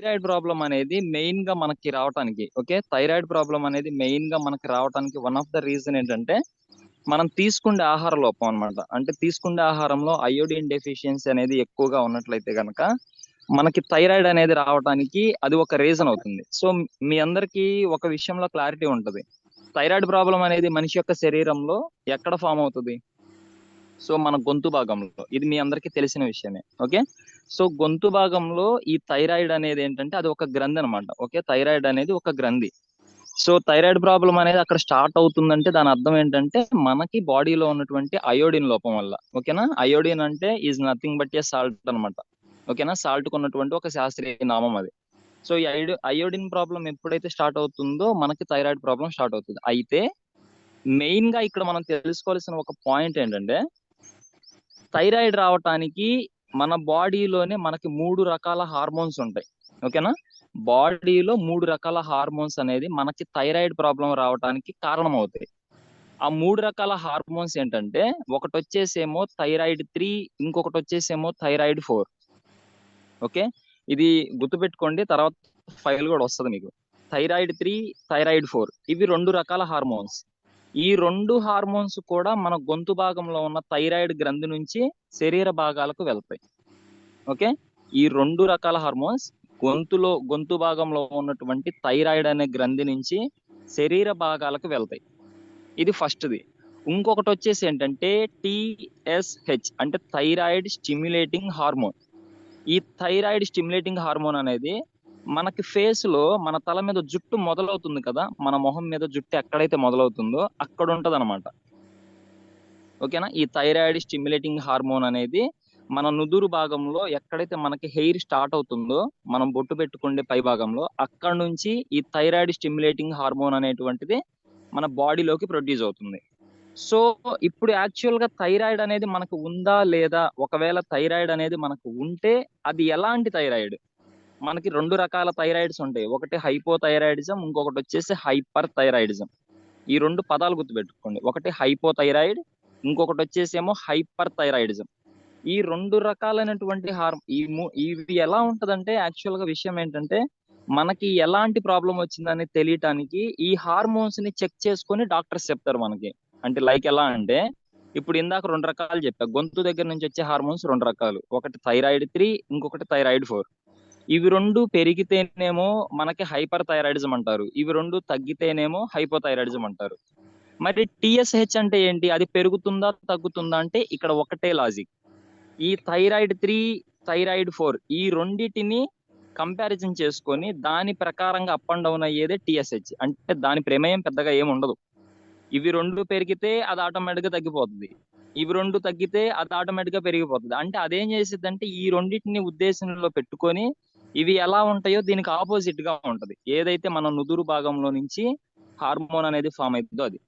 Thyroid problem అనేది మెయిన్గా మనకి రావటానికి ఓకే? థైరాయిడ్ ప్రాబ్లం అనేది మెయిన్గా మనకి రావటానికి వన్ ఆఫ్ ద రీజన్ ఏంటంటే మనం తీసుకునే ఆహార లోపం అన్నమాట. అంటే తీసుకునే ఆహారంలో అయోడిన్ డెఫిషియన్సీ అనేది ఎక్కువగా ఉన్నట్లయితే కనుక మనకి థైరాయిడ్ అనేది రావడానికి అది ఒక రీజన్ అవుతుంది. సో మీ అందరికి ఒక విషయంలో క్లారిటీ ఉంటుంది. థైరాయిడ్ ప్రాబ్లం అనేది మనిషి యొక్క శరీరంలో ఎక్కడ ఫామ్ అవుతుంది? సో మన గొంతు భాగంలో. ఇది మీ అందరికీ తెలిసిన విషయమే. ఓకే? సో గొంతు భాగంలో ఈ థైరాయిడ్ అనేది ఏంటంటే అది ఒక గ్రంథి అనమాట ఓకే? థైరాయిడ్ అనేది ఒక గ్రంథి. సో థైరాయిడ్ ప్రాబ్లం అనేది అక్కడ స్టార్ట్ అవుతుందంటే దాని అర్థం ఏంటంటే మనకి బాడీలో ఉన్నటువంటి అయోడిన్ లోపం వల్ల. ఓకేనా? అయోడిన్ అంటే is nothing but a salt అనమాట ఓకేనా? సాల్ట్ ఉన్నటువంటి ఒక శాస్త్రీయ నామం అది. సో ఈ అయోడి అయోడిన్ ప్రాబ్లం ఎప్పుడైతే స్టార్ట్ అవుతుందో మనకి థైరాయిడ్ ప్రాబ్లం స్టార్ట్ అవుతుంది. అయితే మెయిన్గా ఇక్కడ మనం తెలుసుకోవాల్సిన ఒక పాయింట్ ఏంటంటే థైరాయిడ్ రావటానికి మన బాడీలోనే మనకి మూడు రకాల హార్మోన్స్ ఉంటాయి. ఓకేనా? బాడీలో మూడు రకాల హార్మోన్స్ అనేది మనకి థైరాయిడ్ ప్రాబ్లం రావడానికి కారణం అవుతాయి ఆ మూడు రకాల హార్మోన్స్ ఏంటంటే ఒకటి వచ్చేసేమో థైరాయిడ్ త్రీ ఇంకొకటి వచ్చేసేమో థైరాయిడ్ ఫోర్. ఓకే? ఇది గుర్తుపెట్టుకోండి తర్వాత ఫైల్ కూడా వస్తుంది మీకు. Thyroid three thyroid four. ఇవి రెండు రకాల హార్మోన్స్. ఈ రెండు హార్మోన్స్ కూడా మన గొంతు భాగంలో ఉన్న థైరాయిడ్ గ్రంథి నుంచి శరీర భాగాలకు వెళ్తాయి. ఓకే? ఈ రెండు రకాల హార్మోన్స్ గొంతులో గొంతు భాగంలో ఉన్నటువంటి థైరాయిడ్ అనే గ్రంథి నుంచి శరీర భాగాలకు వెళ్తాయి. ఇది ఫస్ట్ది. ఇంకొకటి వచ్చేసి ఏంటంటే టిఎస్హెచ్ అంటే థైరాయిడ్ స్టిమ్యులేటింగ్ హార్మోన్. ఈ థైరాయిడ్ స్టిమ్యులేటింగ్ హార్మోన్ అనేది మనకి ఫేస్లో మన తల మీద జుట్టు మొదలవుతుంది కదా మన మొహం మీద జుట్టు ఎక్కడైతే మొదలవుతుందో అక్కడ ఉంటది అనమాట ఓకేనా? ఈ థైరాయిడ్ స్టిమ్యులేటింగ్ హార్మోన్ అనేది మన నుదురు భాగంలో ఎక్కడైతే మనకి హెయిర్ స్టార్ట్ అవుతుందో మనం బొట్టు పెట్టుకునే పై భాగంలో అక్కడ నుంచి ఈ థైరాయిడ్ స్టిమ్యులేటింగ్ హార్మోన్ అనేటువంటిది మన బాడీలోకి ప్రొడ్యూస్ అవుతుంది. సో ఇప్పుడు యాక్చువల్గా థైరాయిడ్ అనేది మనకు ఉందా లేదా? ఒకవేళ థైరాయిడ్ అనేది మనకు ఉంటే అది ఎలాంటి థైరాయిడ్ మనకి రెండు రకాల థైరాయిడ్స్ ఉంటాయి. ఒకటి హైపోథైరాయిడిజం ఇంకొకటి వచ్చేసి హైపర్ థైరాయిడిజం ఈ రెండు పదాలు గుర్తుపెట్టుకోండి. ఒకటి హైపోథైరాయిడ్ ఇంకొకటి వచ్చేసేమో హైపర్ థైరాయిడిజం ఈ రెండు రకాలైనటువంటి హార్మ్ ఈ ఇవి ఎలా ఉంటదంటే యాక్చువల్గా విషయం ఏంటంటే మనకి ఎలాంటి ప్రాబ్లం వచ్చిందని తెలియటానికి ఈ హార్మోన్స్ని చెక్ చేసుకొని డాక్టర్స్ చెప్తారు మనకి. అంటే లైక్ ఎలా అంటే ఇప్పుడు ఇందాక రెండు రకాలు చెప్పా. గొంతు దగ్గర నుంచి వచ్చే హార్మోన్స్ రెండు రకాలు. ఒకటి థైరాయిడ్ త్రీ ఇంకొకటి థైరాయిడ్ ఫోర్. ఇవి రెండు పెరిగితేనేమో మనకి హైపర్ థైరాయిడిజం అంటారు. ఇవి రెండు తగ్గితేనేమో హైపోథైరాయిడిజం అంటారు. మరి టిఎస్హెచ్ అంటే ఏంటి? అది పెరుగుతుందా తగ్గుతుందా అంటే ఇక్కడ ఒకటే లాజిక్. ఈ థైరాయిడ్ త్రీ థైరాయిడ్ ఫోర్ ఈ రెండిటిని కంపారిజన్ చేసుకొని దాని ప్రకారంగా అప్ అండ్ డౌన్ అయ్యేదే టిఎస్హెచ్ అంటే దాని ప్రమేయం పెద్దగా ఏమి ఉండదు. ఇవి రెండు పెరిగితే అది ఆటోమేటిక్గా తగ్గిపోతుంది ఇవి రెండు తగ్గితే అది ఆటోమేటిక్గా పెరిగిపోతుంది అంటే అదేం చేసిద్ది అంటే ఈ రెండింటిని ఉద్దేశంలో పెట్టుకొని ఇవి ఎలా ఉంటాయో దీనికి ఆపోజిట్గా ఉంటది. ఏదైతే మన నుదురు భాగంలో నుంచి హార్మోన్ అనేది ఫామ్ అవుతుందో అది.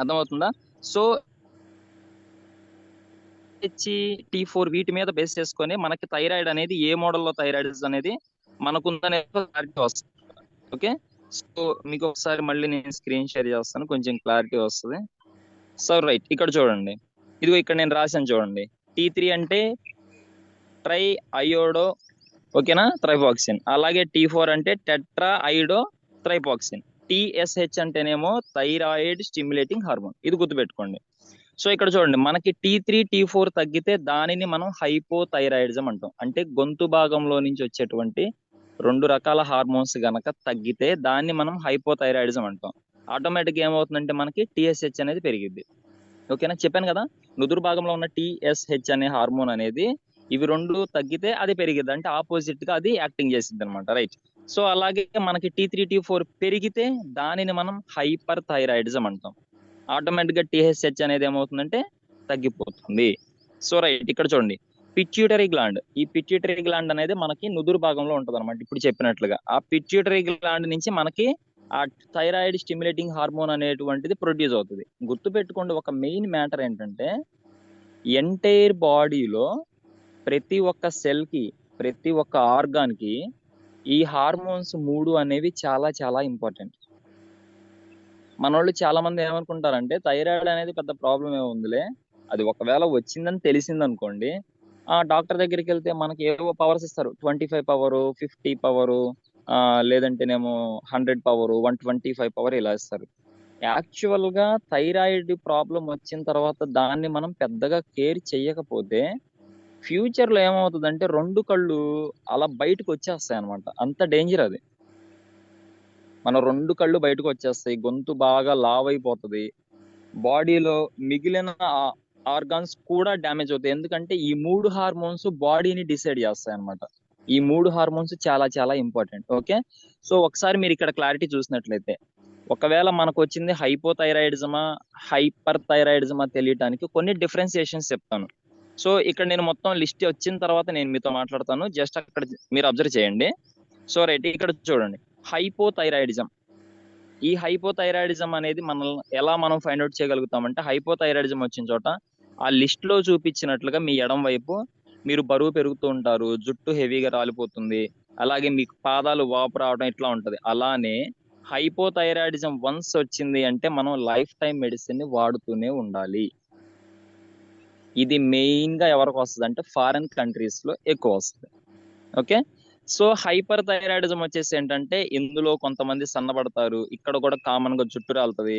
అర్థమవుతుందా? సో హెచ్ టీ ఫోర్ వీటి మీద బేస్ చేసుకొని మనకి థైరాయిడ్ అనేది ఏ మోడల్లో థైరాయిడ్స్ అనేది మనకుందనే క్లారిటీ వస్తుంది. ఓకే సో మీకు ఒకసారి మళ్ళీ నేను స్క్రీన్ షేర్ చేస్తాను. కొంచెం క్లారిటీ వస్తుంది. సో రైట్ ఇక్కడ చూడండి. ఇదిగో ఇక్కడ నేను రాశాను చూడండి. టీ త్రీ అంటే ట్రై అయోడో ఓకేనా? థ్రైపాక్సిన్ అలాగే టీ ఫోర్ అంటే టెట్రా ఐడో థ్రైపాక్సిన్ టిఎస్హెచ్ అంటేనేమో థైరాయిడ్ స్టిమ్యులేటింగ్ హార్మోన్. ఇది గుర్తుపెట్టుకోండి. సో ఇక్కడ చూడండి. మనకి టీ త్రీ టీ ఫోర్ తగ్గితే దానిని మనం హైపోథైరాయిడిజం అంటాం. అంటే గొంతు భాగంలో నుంచి వచ్చేటువంటి రెండు రకాల హార్మోన్స్ గనక తగ్గితే దాన్ని మనం హైపోథైరాయిడిజం అంటాం. ఆటోమేటిక్ ఏమవుతుందంటే మనకి టిఎస్హెచ్ అనేది పెరిగిద్ది. ఓకేనా? చెప్పాను కదా? నుదురు భాగంలో ఉన్న టిఎస్హెచ్ అనే హార్మోన్ అనేది ఇవి రెండు తగ్గితే అది పెరిగిద్ది. అంటే ఆపోజిట్గా అది యాక్టింగ్ చేసింది అనమాట రైట్. సో అలాగే మనకి టీ త్రీ టీ ఫోర్ పెరిగితే దానిని మనం హైపర్ థైరాయిడిజం అంటాం ఆటోమేటిక్గా టీహెచ్హెచ్ అనేది ఏమవుతుందంటే తగ్గిపోతుంది. సో రైట్ ఇక్కడ చూడండి. Pituitary gland. ఈ పిట్యూటరీ గ్లాండ్ అనేది మనకి నుదురు భాగంలో ఉంటుంది అనమాట ఇప్పుడు చెప్పినట్లుగా. ఆ పిట్యూటరీ గ్లాండ్ నుంచి మనకి ఆ థైరాయిడ్ స్టిమ్యులేటింగ్ హార్మోన్ అనేటువంటిది ప్రొడ్యూస్ అవుతుంది. గుర్తు పెట్టుకోండి ఒక మెయిన్ మ్యాటర్ ఏంటంటే ఎంటైర్ బాడీలో ప్రతి ఒక్క సెల్కి ప్రతి ఒక్క ఆర్గాన్కి ఈ హార్మోన్స్ మూడు అనేవి చాలా చాలా ఇంపార్టెంట్. మనోళ్ళు చాలా మంది ఏమనుకుంటారంటే థైరాయిడ్ అనేది పెద్ద ప్రాబ్లం ఏముందిలే అది ఒకవేళ వచ్చిందని తెలిసింది అనుకోండి ఆ డాక్టర్ దగ్గరికి వెళ్తే మనకి ఏవో పవర్స్ ఇస్తారు. Twenty five power fifty power లేదంటేనేమో hundred power one twenty five power ఇలా ఇస్తారు. యాక్చువల్గా థైరాయిడ్ ప్రాబ్లం వచ్చిన తర్వాత దాన్ని మనం పెద్దగా కేర్ చేయకపోతే ఫ్యూచర్లో ఏమవుతుందంటే రెండు కళ్ళు అలా బయటకు వచ్చేస్తాయి అనమాట అంత డేంజర్ అది. మన రెండు కళ్ళు బయటకు వచ్చేస్తాయి గొంతు బాగా లావ్ అయిపోతుంది బాడీలో మిగిలిన ఆర్గాన్స్ కూడా డ్యామేజ్ అవుతాయి. ఎందుకంటే ఈ మూడు హార్మోన్స్ బాడీని డిసైడ్ చేస్తాయి అనమాట ఈ మూడు హార్మోన్స్ చాలా చాలా ఇంపార్టెంట్. ఓకే? సో ఒకసారి మీరు ఇక్కడ క్లారిటీ చూసినట్లయితే ఒకవేళ మనకు వచ్చింది హైపోథైరాయిడిజమా హైపర్ థైరాయిడిజమా తెలియటానికి కొన్ని డిఫరెన్సియేషన్స్ చెప్తాను. సో ఇక్కడ నేను మొత్తం లిస్ట్ వచ్చిన తర్వాత నేను మీతో మాట్లాడతాను. జస్ట్ అక్కడ మీరు అబ్జర్వ్ చేయండి. సో రైట్ ఇక్కడ చూడండి. హైపోథైరాయిడిజం. ఈ హైపోథైరాయిడిజం అనేది మనం ఎలా మనం ఫైండ్ అవుట్ చేయగలుగుతామంటే హైపోథైరాయిడిజం వచ్చిన చోట ఆ లిస్ట్లో చూపించినట్లుగా మీ ఎడం వైపు మీరు బరువు పెరుగుతూ ఉంటారు జుట్టు హెవీగా రాలిపోతుంది అలాగే మీకు పాదాలు వాపు రావడం ఇట్లా ఉంటుంది. అలానే హైపోథైరాయిడిజం వన్స్ వచ్చింది అంటే మనం లైఫ్ టైం మెడిసిన్ని వాడుతూనే ఉండాలి. ఇది మెయిన్గా ఎవరికి వస్తుంది అంటే ఫారెన్ కంట్రీస్లో ఎక్కువ వస్తుంది. ఓకే? సో హైపర్ థైరాయిడిజం వచ్చేసి ఏంటంటే ఇందులో కొంతమంది సన్నబడతారు ఇక్కడ కూడా కామన్గా జుట్టు రాలుతుంది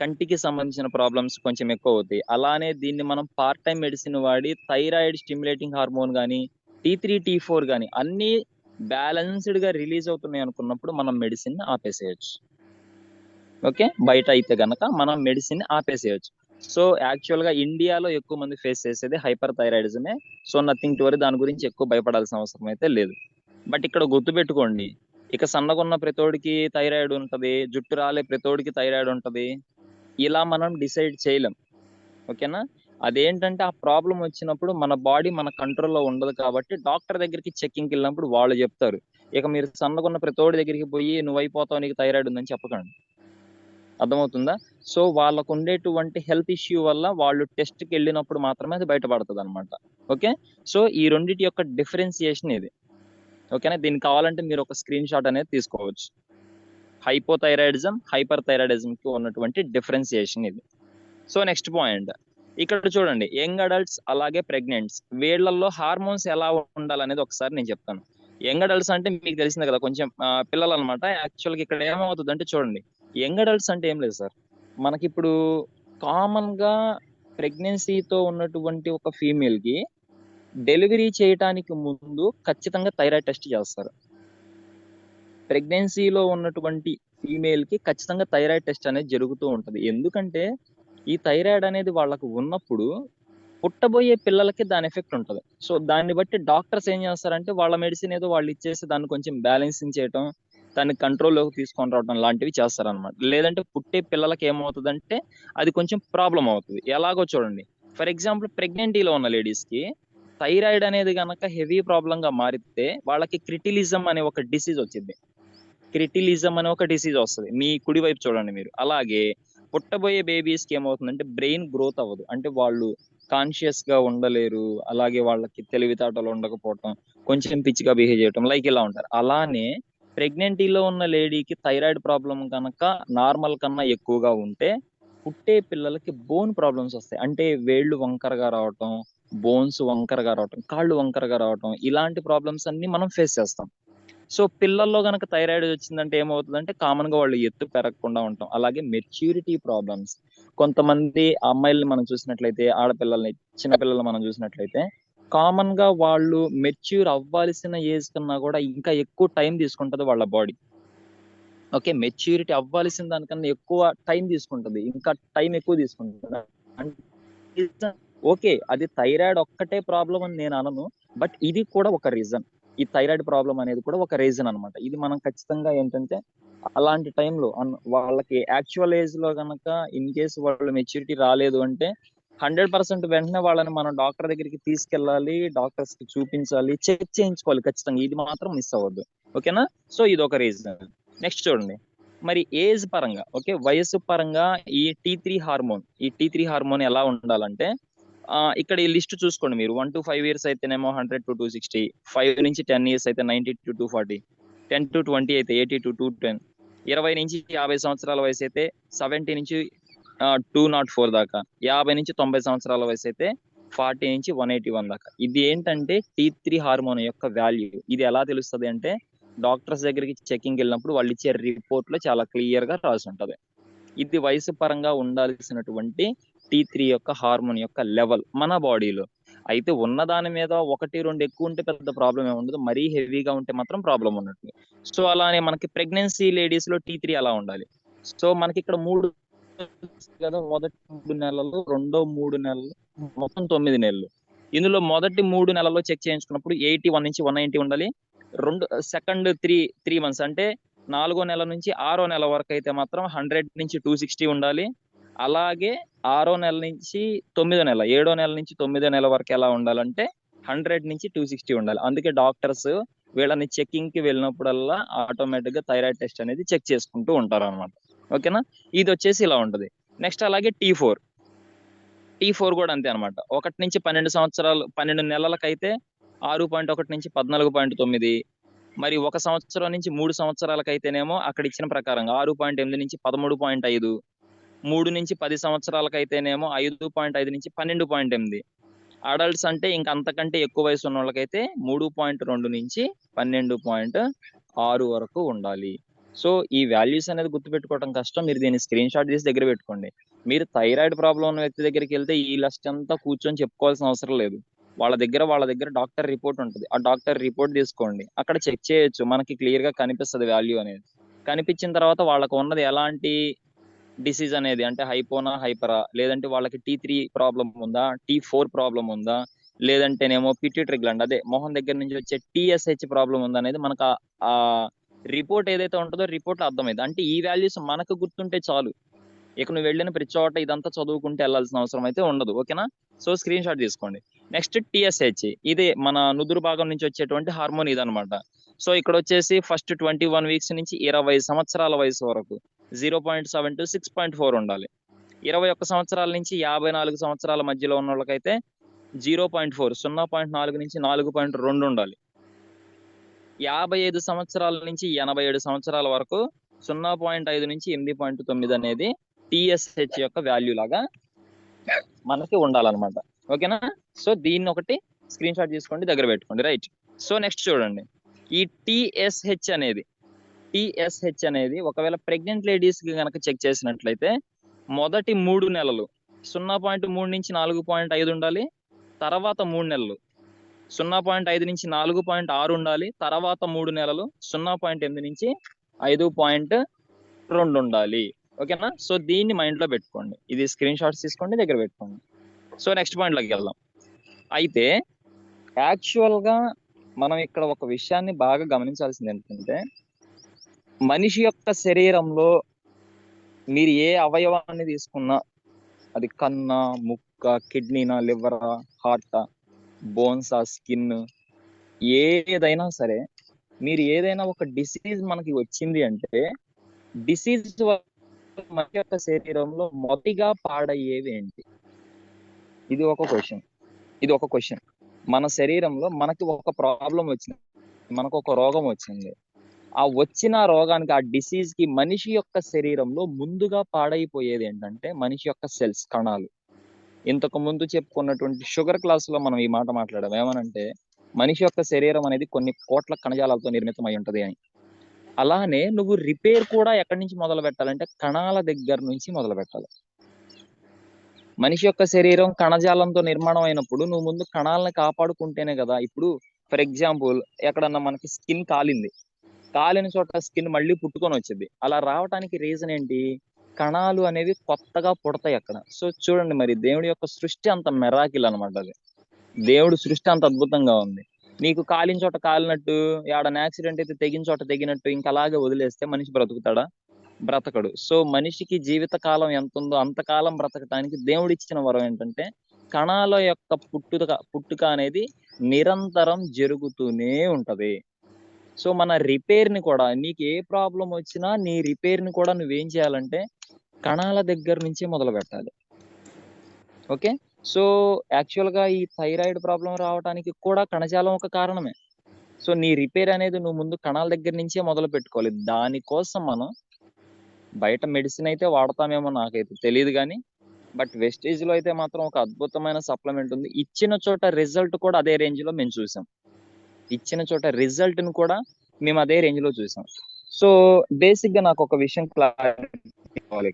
కంటికి సంబంధించిన ప్రాబ్లమ్స్ కొంచెం ఎక్కువ అవుతాయి అలానే దీన్ని మనం పార్ట్ టైం మెడిసిన్ వాడి థైరాయిడ్ స్టిమ్యులేటింగ్ హార్మోన్ కానీ టీ త్రీ టీ ఫోర్ కానీ అన్ని బ్యాలెన్స్డ్గా రిలీజ్ అవుతున్నాయి అనుకున్నప్పుడు మనం మెడిసిన్ ఆపేసేయచ్చు. ఓకే? బయట అయితే గనక మనం మెడిసిన్ ఆపేసేయచ్చు. సో యాక్చువల్గా ఇండియాలో ఎక్కువ మంది ఫేస్ చేసేది హైపర్ థైరాయిడిజమే సో నథింగ్ టు వరీ దాని గురించి ఎక్కువ భయపడాల్సిన అవసరం అయితే లేదు. బట్ ఇక్కడ గుర్తుపెట్టుకోండి ఇక సన్నగున్న ప్రతోడికి థైరాయిడ్ ఉంటుంది జుట్టు రాలే ప్రతోడికి థైరాయిడ్ ఉంటుంది ఇలా మనం డిసైడ్ చేయలేం. ఓకేనా? అదేంటంటే ఆ ప్రాబ్లం వచ్చినప్పుడు మన బాడీ మన కంట్రోల్లో ఉండదు కాబట్టి డాక్టర్ దగ్గరికి చెక్కింగ్కి వెళ్ళినప్పుడు వాళ్ళు చెప్తారు ఇక మీరు సన్నగున్న ప్రతోడి దగ్గరికి పోయి నువ్వు అయిపోతావు నీకు థైరాయిడ్ ఉందని చెప్పకండి. అర్థమవుతుందా? సో వాళ్ళకు ఉండేటువంటి హెల్త్ ఇష్యూ వల్ల వాళ్ళు టెస్ట్కి వెళ్ళినప్పుడు మాత్రమే అది బయటపడుతుంది అనమాట ఓకే? సో ఈ రెండింటి యొక్క డిఫరెన్సియేషన్ ఇది. ఓకేనా? దీనికి కావాలంటే మీరు ఒక స్క్రీన్ షాట్ అనేది తీసుకోవచ్చు. హైపోథైరాయిడిజం హైపర్ థైరాయిడిజంకి ఉన్నటువంటి డిఫరెన్సియేషన్ ఇది. So next point. ఇక్కడ చూడండి యంగ్ అడల్ట్స్ అలాగే ప్రెగ్నెంట్స్ వీళ్ళల్లో హార్మోన్స్ ఎలా ఉండాలనేది ఒకసారి నేను చెప్తాను. యంగ్ అడల్ట్స్ అంటే మీకు తెలిసిందే కదా కొంచెం పిల్లలు అనమాట యాక్చువల్గా ఇక్కడ ఏమవుతుంది అంటే చూడండి యంగ్ అడల్ట్స్ అంటే ఏం లేదు సార్. మనకి ఇప్పుడు కామన్గా ప్రెగ్నెన్సీతో ఉన్నటువంటి ఒక ఫీమేల్కి డెలివరీ చేయటానికి ముందు ఖచ్చితంగా థైరాయిడ్ టెస్ట్ చేస్తారు. ప్రెగ్నెన్సీలో ఉన్నటువంటి ఫీమేల్కి ఖచ్చితంగా థైరాయిడ్ టెస్ట్ అనేది జరుగుతూ ఉంటుంది. ఎందుకంటే ఈ థైరాయిడ్ అనేది వాళ్ళకు ఉన్నప్పుడు పుట్టబోయే పిల్లలకి దాని ఎఫెక్ట్ ఉంటుంది. సో దాన్ని బట్టి డాక్టర్స్ ఏం చేస్తారంటే వాళ్ళ మెడిసిన్ ఏదో వాళ్ళు ఇచ్చేసి దాన్ని కొంచెం బ్యాలెన్సింగ్ చేయటం దాన్ని కంట్రోల్లోకి తీసుకొని రావడం లాంటివి చేస్తారనమాట లేదంటే పుట్టే పిల్లలకి ఏమవుతుందంటే అది కొంచెం ప్రాబ్లం అవుతుంది. ఎలాగో చూడండి. ఫర్ ఎగ్జాంపుల్ ప్రెగ్నెంటీలో ఉన్న లేడీస్కి థైరాయిడ్ అనేది గనక హెవీ ప్రాబ్లంగా మారితే వాళ్ళకి క్రిటిలిజం అనే ఒక డిసీజ్ వచ్చింది క్రిటిలిజం అనే ఒక డిసీజ్ వస్తుంది. మీ కుడి వైపు చూడండి మీరు. అలాగే పుట్టబోయే బేబీస్కి ఏమవుతుందంటే బ్రెయిన్ గ్రోత్ అవ్వదు. అంటే వాళ్ళు కాన్షియస్గా ఉండలేరు. అలాగే వాళ్ళకి తెలివితేటలు ఉండకపోవటం కొంచెం పిచ్చిగా బిహేవ్ చేయటం లైక్ ఇలా ఉంటారు. అలానే ప్రెగ్నెంటీలో ఉన్న లేడీకి థైరాయిడ్ ప్రాబ్లం కనుక నార్మల్ కన్నా ఎక్కువగా ఉంటే పుట్టే పిల్లలకి బోన్ ప్రాబ్లమ్స్ వస్తాయి. అంటే వేళ్ళు వంకరగా రావటం బోన్స్ వంకరగా రావటం కాళ్ళు వంకరగా రావటం ఇలాంటి ప్రాబ్లమ్స్ అన్ని మనం ఫేస్ చేస్తాం. సో పిల్లల్లో గనక థైరాయిడ్ వచ్చిందంటే ఏమవుతుందంటే కామన్గా వాళ్ళు ఎత్తు పెరగకుండా ఉంటాం. అలాగే మెచ్యూరిటీ ప్రాబ్లమ్స్. కొంతమంది అమ్మాయిల్ని మనం చూసినట్లయితే ఆడపిల్లల్ని చిన్నపిల్లల్ని మనం చూసినట్లయితే కామన్గా వాళ్ళు మెచ్యూర్ అవ్వాల్సిన ఏజ్ కన్నా కూడా ఇంకా ఎక్కువ టైం తీసుకుంటది వాళ్ళ బాడీ. ఓకే మెచ్యూరిటీ అవ్వాల్సిన దానికన్నా ఎక్కువ టైం తీసుకుంటది. ఇంకా టైం ఎక్కువ తీసుకుంటుంది. ఓకే అది థైరాయిడ్ ఒక్కటే ప్రాబ్లం అని నేను అనను. బట్ ఇది కూడా ఒక రీజన్. ఈ థైరాయిడ్ ప్రాబ్లం అనేది కూడా ఒక రీజన్ అనమాట ఇది మనం ఖచ్చితంగా ఏంటంటే అలాంటి టైంలో వాళ్ళకి యాక్చువల్ ఏజ్లో కనుక ఇన్ కేసు వాళ్ళు మెచ్యూరిటీ రాలేదు అంటే హండ్రెడ్ పర్సెంట్ వెంటనే వాళ్ళని మనం డాక్టర్ దగ్గరికి తీసుకెళ్ళాలి డాక్టర్స్కి చూపించాలి చెక్ చేయించుకోవాలి ఖచ్చితంగా. ఇది మాత్రం మిస్ అవ్వద్దు. ఓకేనా? సో ఇది ఒక రీజన్. నెక్స్ట్ చూడండి. మరి ఏజ్ పరంగా ఓకే? వయసు పరంగా ఈ టీ త్రీ హార్మోన్ ఈ టీ త్రీ హార్మోన్ ఎలా ఉండాలంటే ఇక్కడ ఈ లిస్ట్ చూసుకోండి మీరు. వన్ టు ఫైవ్ ఇయర్స్ అయితేనేమో hundred to two sixty five నుంచి టెన్ ఇయర్స్ అయితే ninety to two forty ten to twenty అయితే ఎయిటీ టు టూ టెన్ ఇరవై నుంచి యాభై సంవత్సరాల వయసు అయితే సెవెంటీ నుంచి టూ నాట్ ఫోర్ దాకా. యాభై నుంచి తొంభై సంవత్సరాల వయసు అయితే ఫార్టీ నుంచి వన్ ఎయిటీ వన్ దాకా. ఇది ఏంటంటే టీ త్రీ హార్మోన్ యొక్క వాల్యూ ఇది ఎలా తెలుస్తుంది అంటే డాక్టర్స్ దగ్గరికి చెకింగ్ వెళ్ళినప్పుడు వాళ్ళు ఇచ్చే రిపోర్ట్లో చాలా క్లియర్గా రాసి ఉంటది. ఇది వయసు పరంగా ఉండాల్సినటువంటి టీ త్రీ యొక్క హార్మోన్ యొక్క లెవెల్ మన బాడీలో అయితే ఉన్న దాని మీద ఒకటి రెండు ఎక్కువ ఉంటే పెద్ద ప్రాబ్లం ఏమి ఉండదు. మరీ హెవీగా ఉంటే మాత్రం ప్రాబ్లం ఉన్నట్టు. సో అలానే మనకి ప్రెగ్నెన్సీ లేడీస్లో టీ త్రీ అలా ఉండాలి. సో మనకి ఇక్కడ మూడు కదా మొదటి మూడు నెలలు రెండో మూడు నెలలు మొత్తం తొమ్మిది నెలలు. ఇందులో మొదటి మూడు నెలల్లో చెక్ చేయించుకున్నప్పుడు ఎయిటీ వన్ నుంచి వన్ నైన్టీ ఉండాలి. రెండు సెకండ్ త్రీ త్రీ మంత్స్ అంటే నాలుగో నెల నుంచి ఆరో నెల వరకు అయితే మాత్రం హండ్రెడ్ నుంచి టూ సిక్స్టీ ఉండాలి. అలాగే ఆరో నెల నుంచి తొమ్మిదో నెల ఏడో నెల నుంచి తొమ్మిదో నెల వరకు ఎలా ఉండాలంటే హండ్రెడ్ నుంచి టూ సిక్స్టీ ఉండాలి. అందుకే డాక్టర్స్ వీళ్ళని చెకింగ్కి వెళ్ళినప్పుడల్లా ఆటోమేటిక్గా థైరాయిడ్ టెస్ట్ అనేది చెక్ చేసుకుంటూ ఉంటారు అనమాట ఓకేనా? ఇది వచ్చేసి ఇలా ఉంటుంది. నెక్స్ట్ అలాగే టీ ఫోర్. టీ ఫోర్ కూడా అంతే అనమాట ఒకటి నుంచి పన్నెండు సంవత్సరాలు పన్నెండు నెలలకైతే ఆరు పాయింట్ ఒకటి నుంచి పద్నాలుగు పాయింట్ తొమ్మిది. మరి ఒక సంవత్సరం నుంచి మూడు సంవత్సరాలకైతేనేమో అక్కడ ఇచ్చిన ప్రకారంగా ఆరు పాయింట్ ఎనిమిది నుంచి పదమూడు పాయింట్ ఐదు. మూడు నుంచి పది సంవత్సరాలకైతేనేమో ఐదు పాయింట్ ఐదు నుంచి పన్నెండు పాయింట్ ఎనిమిది. అడల్ట్స్ అంటే ఇంక అంతకంటే ఎక్కువ వయసు ఉన్న వాళ్ళకైతే మూడు పాయింట్ రెండు నుంచి పన్నెండు పాయింట్ ఆరు వరకు ఉండాలి. సో ఈ వాల్యూస్ అనేది గుర్తుపెట్టుకోవడం కష్టం. మీరు దీన్ని స్క్రీన్ షాట్ తీసి దగ్గర పెట్టుకోండి. మీరు థైరాయిడ్ ప్రాబ్లం ఉన్న వ్యక్తి దగ్గరికి వెళ్తే ఈ లిస్ట్ అంతా కూర్చొని చెప్పుకోవాల్సిన అవసరం లేదు. వాళ్ళ దగ్గర వాళ్ళ దగ్గర డాక్టర్ రిపోర్ట్ ఉంటుంది. ఆ డాక్టర్ రిపోర్ట్ తీసుకోండి. అక్కడ చెక్ చేయొచ్చు. మనకి క్లియర్గా కనిపిస్తుంది వాల్యూ అనేది. కనిపించిన తర్వాత వాళ్ళకు ఉన్నది ఎలాంటి డిసీజ్ అనేది? అంటే హైపోనా హైపరా? లేదంటే వాళ్ళకి టీ త్రీ ప్రాబ్లం ఉందా? టీ ఫోర్ ప్రాబ్లం ఉందా? లేదంటేనేమో పిట్యూటరీ గ్లాండ్ అదే మొహం దగ్గర నుంచి వచ్చే టీఎస్హెచ్ ప్రాబ్లం ఉందా అనేది మనకు ఆ- ఆ రిపోర్ట్ ఏదైతే ఉంటుందో రిపోర్ట్ అర్థమైంది. అంటే ఈ వాల్యూస్ మనకు గుర్తుంటే చాలు. ఇక నువ్వు వెళ్ళిన ప్రతి చోట ఇదంతా చదువుకుంటే వెళ్ళాల్సిన అవసరం అయితే ఉండదు. ఓకేనా? సో స్క్రీన్ షాట్ తీసుకోండి. నెక్స్ట్ టిఎస్హెచ్ ఇది మన నుదురు భాగం నుంచి వచ్చేటువంటి హార్మోన్ ఇదనమాట సో ఇక్కడ వచ్చేసి ఫస్ట్ ట్వంటీ వన్ వీక్స్ నుంచి ఇరవై సంవత్సరాల వయసు వరకు zero point seven to six point four ఉండాలి. ఇరవై ఒక్క సంవత్సరాల నుంచి యాభై నాలుగు సంవత్సరాల మధ్యలో ఉన్న వాళ్ళకైతే జీరో పాయింట్ ఫోర్ సున్నా పాయింట్ నాలుగు నుంచి నాలుగు పాయింట్ రెండు ఉండాలి. యాభై ఐదు సంవత్సరాల నుంచి ఎనభై ఏడు సంవత్సరాల వరకు సున్నా పాయింట్ ఐదు నుంచి ఎనిమిది పాయింట్ తొమ్మిది అనేది టిఎస్హెచ్ యొక్క వాల్యూ లాగా మనకి ఉండాలన్నమాట. ఓకేనా? సో దీన్ని ఒకటి స్క్రీన్ షాట్ తీసుకోండి దగ్గర పెట్టుకోండి. రైట్ సో నెక్స్ట్ చూడండి. ఈ టిఎస్హెచ్ అనేది టిఎస్హెచ్ అనేది ఒకవేళ ప్రెగ్నెంట్ లేడీస్కి కనుక చెక్ చేసినట్లయితే మొదటి మూడు నెలలు సున్నా పాయింట్ మూడు నుంచి నాలుగు పాయింట్ ఐదు ఉండాలి తర్వాత మూడు నెలలు సున్నా పాయింట్ ఐదు నుంచి నాలుగు పాయింట్ ఆరు ఉండాలి. తర్వాత మూడు నెలలు సున్నా పాయింట్ ఎనిమిది నుంచి ఐదు పాయింట్ రెండు ఉండాలి. ఓకేనా? సో దీన్ని మైండ్లో పెట్టుకోండి. ఇది స్క్రీన్ షాట్స్ తీసుకోండి దగ్గర పెట్టుకోండి. సో నెక్స్ట్ పాయింట్లోకి వెళ్దాం. అయితే యాక్చువల్గా మనం ఇక్కడ ఒక విషయాన్ని బాగా గమనించాల్సింది ఏంటంటే మనిషి యొక్క శరీరంలో మీరు ఏ అవయవాన్ని తీసుకున్నా అది కన్న ముక్క కిడ్నీనా లివరా హార్టా బోన్సా స్కిన్ ఏదైనా సరే మీరు ఏదైనా ఒక డిసీజ్ మనకి వచ్చింది అంటే డిసీజ్ మన యొక్క శరీరంలో మొదటిగా పాడయ్యేవి ఏంటి? ఇది ఒక క్వశ్చన్. ఇది ఒక క్వశ్చన్. మన శరీరంలో మనకి ఒక ప్రాబ్లం వచ్చింది. మనకు ఒక రోగం వచ్చింది. ఆ వచ్చిన రోగానికి ఆ డిసీజ్కి మనిషి యొక్క శరీరంలో ముందుగా పాడైపోయేది ఏంటంటే మనిషి యొక్క సెల్స్ కణాలు. ఇంతకు ముందు చెప్పుకున్నటువంటి షుగర్ క్లాస్లో మనం ఈ మాట మాట్లాడాం ఏమనంటే మనిషి యొక్క శరీరం అనేది కొన్ని కోట్ల కణజాలాలతో నిర్మితం అయి ఉంటది అని. అలానే నువ్వు రిపేర్ కూడా ఎక్కడి నుంచి మొదలు పెట్టాలంటే కణాల దగ్గర నుంచి మొదలు పెట్టాలి. మనిషి యొక్క శరీరం కణజాలంతో నిర్మాణం అయినప్పుడు నువ్వు ముందు కణాలను కాపాడుకుంటేనే కదా ఇప్పుడు ఫర్ ఎగ్జాంపుల్ ఎక్కడన్నా మనకి స్కిన్ కాలింది. కాలిన చోట స్కిన్ మళ్ళీ పుట్టుకొని వచ్చింది. అలా రావటానికి రీజన్ ఏంటి? కణాలు అనేది కొత్తగా పుడతాయి అక్కడ. సో చూడండి మరి దేవుడి యొక్క సృష్టి అంత మెరాకిల్ అనమాట అది. దేవుడు సృష్టి అంత అద్భుతంగా ఉంది. నీకు కాలిన చోట కాలినట్టు ఏడన యాక్సిడెంట్ అయితే తెగిన చోట తెగినట్టు ఇంకా అలాగే వదిలేస్తే మనిషి బ్రతుకుతాడా? బ్రతకడు. సో మనిషికి జీవిత కాలం ఎంత ఉందో అంతకాలం బ్రతకటానికి దేవుడు ఇచ్చిన వరం ఏంటంటే కణాల యొక్క పుట్టుక పుట్టుక అనేది నిరంతరం జరుగుతూనే ఉంటది. సో మన రిపేర్ని కూడా నీకు ఏ ప్రాబ్లం వచ్చినా నీ రిపేర్ని కూడా నువ్వేం చేయాలంటే కణాల దగ్గర నుంచి మొదలు పెట్టాలి. ఓకే? సో యాక్చువల్గా ఈ థైరాయిడ్ ప్రాబ్లం రావడానికి కూడా కణజాలం ఒక కారణమే. సో నీ రిపేర్ అనేది నువ్వు ముందు కణాల దగ్గర నుంచే మొదలు పెట్టుకోవాలి. దానికోసం మనం బయట మెడిసిన్ అయితే వాడతామేమో నాకైతే తెలియదు కానీ బట్ వెస్టేజ్లో అయితే మాత్రం ఒక అద్భుతమైన సప్లిమెంట్ ఉంది. ఇచ్చిన చోట రిజల్ట్ కూడా అదే రేంజ్లో మేము చూసాం. ఇచ్చిన చోట రిజల్ట్ని కూడా మేము అదే రేంజ్లో చూసాం. సో బేసిక్గా నాకు ఒక విషయం క్లారిటీ కావాలి.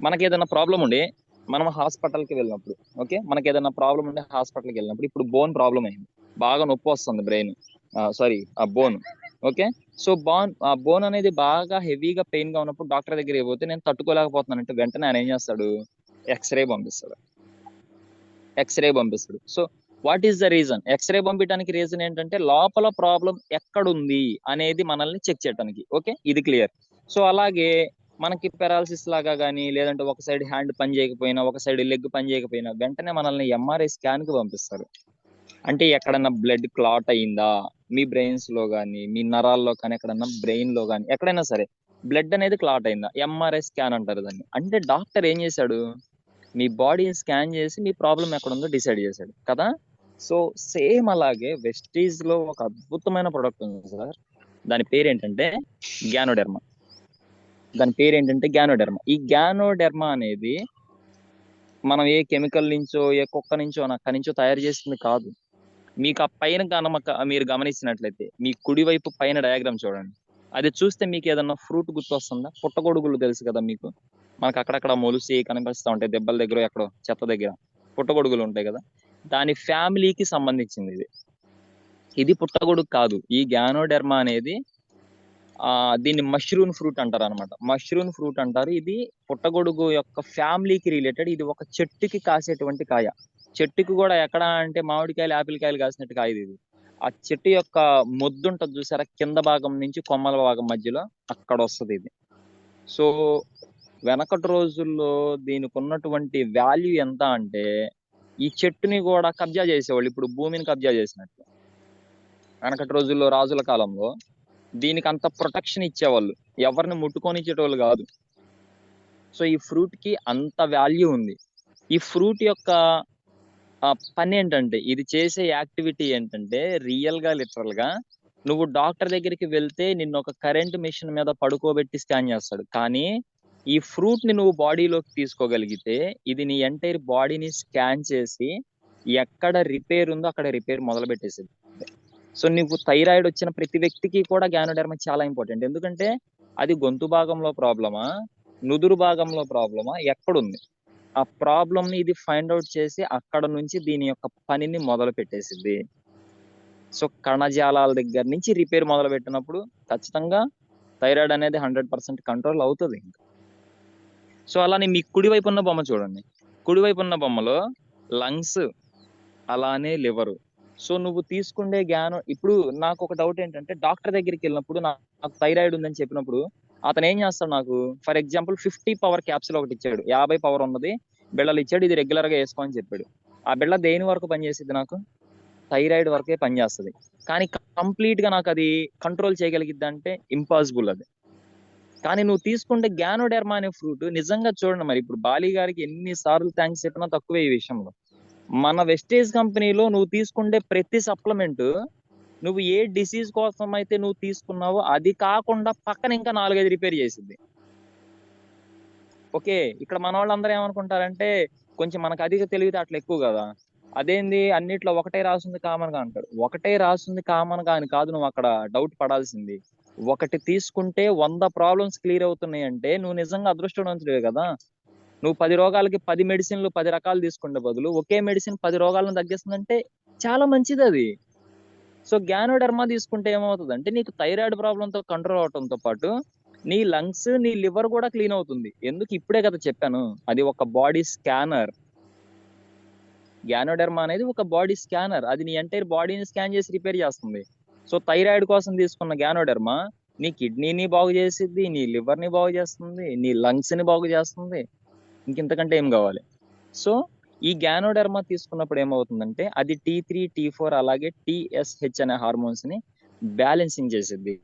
మనకి ఏదైనా ప్రాబ్లం ఉండి మనం హాస్పిటల్కి వెళ్ళినప్పుడు ఓకే? మనకి ఏదైనా ప్రాబ్లం ఉండి హాస్పిటల్కి వెళ్ళినప్పుడు ఇప్పుడు బోన్ ప్రాబ్లం అయింది. బాగా నొప్పి వస్తుంది బ్రెయిన్. సారీ ఆ బోన్ ఓకే? సో బోన్ ఆ బోన్ అనేది బాగా హెవీగా పెయిన్గా ఉన్నప్పుడు డాక్టర్ దగ్గరికి పోతే నేను తట్టుకోలేకపోతున్నాను. అంటే వెంటనే ఆయన ఏం చేస్తాడు? ఎక్స్రే పంపిస్తాడు. ఎక్స్రే పంపిస్తాడు. So what is the reason x-ray పంపించడానికి రీజన్ ఏంటంటే లోపల ప్రాబ్లం ఎక్కడుంది అనేది మనల్ని చెక్ చేయడానికి ఓకే? ఇది క్లియర్. సో అలాగే మనకి పెరాలసిస్ లాగా కానీ లేదంటే ఒక సైడ్ హ్యాండ్ పని చేయకపోయినా ఒక సైడ్ లెగ్ పని చేయకపోయినా వెంటనే మనల్ని ఎంఆర్ఐ స్కాన్కి పంపిస్తారు. అంటే ఎక్కడన్నా బ్లడ్ క్లాట్ అయిందా? మీ బ్రెయిన్స్లో కానీ మీ నరాల్లో కానీ ఎక్కడన్నా బ్రెయిన్లో కానీ ఎక్కడైనా సరే బ్లడ్ అనేది క్లాట్ అయిందా? ఎంఆర్ఐ స్కాన్ అంటారు దాన్ని. అంటే డాక్టర్ ఏం చేశాడు? మీ బాడీని స్కాన్ చేసి మీ ప్రాబ్లం ఎక్కడ ఉందో డిసైడ్ చేశాడు. కదా? సో సేమ్ అలాగే వెస్టీజ్లో ఒక అద్భుతమైన ప్రొడక్ట్ ఉంది సార్. దాని పేరు ఏంటంటే గ్యానోడెర్మా దాని పేరు ఏంటంటే గ్యానోడెర్మా. ఈ గ్యానోడెర్మా అనేది మనం ఏ కెమికల్ నుంచో ఏ కుక్క నుంచో అక్కడి నుంచో తయారు చేసింది కాదు. మీకు ఆ పైన కనుమక మీరు గమనించినట్లయితే మీ కుడివైపు పైన డయాగ్రామ్ చూడండి. అది చూస్తే మీకు ఏదన్నా ఫ్రూట్ గుర్తొస్తుందా? పుట్టగొడుగులు తెలుసు కదా మీకు? మనకు అక్కడక్కడ మొలిసి కనిపిస్తూ ఉంటాయి దెబ్బల దగ్గర ఎక్కడో చెత్త దగ్గర. పుట్టగొడుగులు ఉంటాయి కదా? దాని ఫ్యామిలీకి సంబంధించింది ఇది. ఇది పుట్టగొడుగు కాదు. ఈ గ్యానోడెర్మా అనేది ఆ దీన్ని మష్రూమ్ ఫ్రూట్ అంటారు అనమాట మష్రూమ్ ఫ్రూట్ అంటారు. ఇది పుట్టగొడుగు యొక్క ఫ్యామిలీకి రిలేటెడ్. ఇది ఒక చెట్టుకి కాసేటువంటి కాయ. చెట్టుకి కూడా ఎక్కడ అంటే మామిడికాయలు ఆపిల్ కాయలు కాసినట్టు కాయ ఇది. ఆ చెట్టు యొక్క మొద్దు ఉంటుంది చూసారా? కింద భాగం నుంచి కొమ్మల భాగం మధ్యలో అక్కడ వస్తుంది ఇది. సో వెనకటి రోజుల్లో దీనికి ఉన్నటువంటి వాల్యూ ఎంత అంటే ఈ చెట్టుని కూడా కబ్జా చేసేవాళ్ళు. ఇప్పుడు భూమిని కబ్జా చేసినట్టు. వెనకటి రోజుల్లో రాజుల కాలంలో దీనికి అంత ప్రొటెక్షన్ ఇచ్చేవాళ్ళు. ఎవరిని ముట్టుకొనిచ్చేటోళ్ళు కాదు. సో ఈ ఫ్రూట్కి అంత వాల్యూ ఉంది. ఈ ఫ్రూట్ యొక్క పని ఏంటంటే ఇది చేసే యాక్టివిటీ ఏంటంటే రియల్గా లిటరల్గా నువ్వు డాక్టర్ దగ్గరికి వెళ్తే నిన్ను ఒక కరెంట్ మిషన్ మీద పడుకోబెట్టి స్కాన్ చేస్తాడు. కానీ ఈ ఫ్రూట్ని నువ్వు బాడీలోకి తీసుకోగలిగితే ఇది నీ ఎంటైర్ బాడీని స్కాన్ చేసి ఎక్కడ రిపేర్ ఉందో అక్కడ రిపేర్ మొదలు పెట్టేసింది సో నీకు థైరాయిడ్ వచ్చిన ప్రతి వ్యక్తికి కూడా గ్యానోడెర్మా చాలా ఇంపార్టెంట్. ఎందుకంటే అది గొంతు భాగంలో ప్రాబ్లమా నుదురు భాగంలో ప్రాబ్లమా ఎక్కడుంది? ఆ ప్రాబ్లంని ఇది ఫైండ్ అవుట్ చేసి అక్కడ నుంచి దీని యొక్క పనిని మొదలు పెట్టేసింది. సో కణజాలాల దగ్గర నుంచి రిపేర్ మొదలు పెట్టినప్పుడు ఖచ్చితంగా థైరాయిడ్ అనేది హండ్రెడ్ పర్సెంట్ కంట్రోల్ అవుతుంది ఇంకా. సో అలానే మీ కుడివైపు ఉన్న బొమ్మ చూడండి. కుడివైపు ఉన్న బొమ్మలో లంగ్స్ అలానే లివరు. సో నువ్వు తీసుకుండే జ్ఞానం ఇప్పుడు నాకు ఒక డౌట్ ఏంటంటే డాక్టర్ దగ్గరికి వెళ్ళినప్పుడు నాకు థైరాయిడ్ ఉందని చెప్పినప్పుడు అతను ఏం చేస్తాడు నాకు? For example fifty power capsule ఒకటి ఇచ్చాడు. యాభై పవర్ ఉన్నది. బిళ్ళలు ఇచ్చాడు. ఇది రెగ్యులర్గా వేసుకో అని చెప్పాడు. ఆ బిళ్ళ దేని వరకు పనిచేసింది నాకు? థైరాయిడ్ వరకే పనిచేస్తుంది. కానీ కంప్లీట్గా నాకు అది కంట్రోల్ చేయగలిగిద్ది అంటే ఇంపాసిబుల్ అది. కానీ నువ్వు తీసుకుంటే గ్యానోడెర్మా అనే ఫ్రూట్ నిజంగా చూడండి మరి ఇప్పుడు బాలి గారికి ఎన్ని సార్లు థ్యాంక్స్ చెప్పినా తక్కువే ఈ విషయంలో. మన వెస్టేజ్ కంపెనీలో నువ్వు తీసుకుంటే ప్రతి సప్లిమెంట్ నువ్వు ఏ డిసీజ్ కోసం అయితే నువ్వు తీసుకున్నావో అది కాకుండా పక్కన ఇంకా నాలుగైదు రిపేర్ చేసింది ఓకే ఇక్కడ మన వాళ్ళందరూ ఏమనుకుంటారంటే కొంచెం మనకు అధిక తెలివితే అట్లా ఎక్కువ కదా. అదేంది? అన్నిట్లో ఒకటే రాసింది కామన్గా అంటారు. ఒకటే రాసింది కామన్గా అని కాదు నువ్వు అక్కడ డౌట్ పడాల్సింది. ఒకటి తీసుకుంటే వంద ప్రాబ్లమ్స్ క్లియర్ అవుతున్నాయి అంటే నువ్వు నిజంగా అదృష్టవంతుడివే కదా. నువ్వు పది రోగాలకి పది మెడిసిన్లు పది రకాలు తీసుకుంటే బదులు ఒకే మెడిసిన్ పది రోగాలను తగ్గిస్తుందంటే చాలా మంచిది అది. సో గ్యానోడర్మా తీసుకుంటే ఏమవుతుంది అంటే నీకు థైరాయిడ్ ప్రాబ్లంతో కంట్రోల్ అవటంతో పాటు నీ లంగ్స్ నీ లివర్ కూడా క్లీన్ అవుతుంది. ఎందుకు? ఇప్పుడే కదా చెప్పాను. అది ఒక బాడీ స్కానర్ గ్యానోడర్మా అనేది ఒక బాడీ స్కానర్ అది నీ ఎంటైర్ బాడీని స్కాన్ చేసి రిపేర్ చేస్తుంది. సో థైరాయిడ్ కోసం తీసుకున్న గ్యానోడర్మా నీ కిడ్నీని బాగు చేసిద్ది నీ లివర్ని బాగు చేస్తుంది నీ లంగ్స్ని బాగు చేస్తుంది. ఇంకింతకంటే ఏం కావాలి? సో ఈ గ్యానోడర్మా తీసుకున్నప్పుడు ఏమవుతుందంటే అది టీ త్రీ టీ ఫోర్ అలాగే టిఎస్హెచ్ అనే హార్మోన్స్ని బ్యాలెన్సింగ్ చేసిద్ది.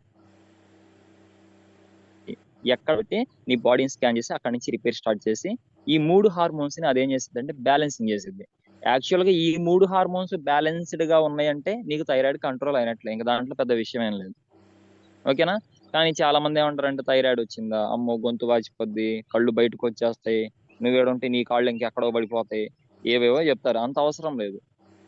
ఎక్కడైతే నీ బాడీని స్కాన్ చేసి అక్కడ నుంచి రిపేర్ స్టార్ట్ చేసి ఈ మూడు హార్మోన్స్ని అదేం చేసింది అంటే బ్యాలెన్సింగ్ చేసిద్ది. యాక్చువల్గా ఈ మూడు హార్మోన్స్ బ్యాలెన్స్డ్గా ఉన్నాయంటే నీకు థైరాయిడ్ కంట్రోల్ అయినట్లే. ఇంకా దాంట్లో పెద్ద విషయం ఏం లేదు. ఓకేనా? కానీ చాలా మంది ఏమంటారు అంటే థైరాయిడ్ వచ్చిందా? అమ్మో గొంతు వాచిపోద్ది కళ్ళు బయటకు వచ్చేస్తాయి. నువ్వేడుంటే నీ కాళ్ళు ఇంకెక్కడో పడిపోతాయి. ఏవేవో చెప్తారు. అంత అవసరం లేదు.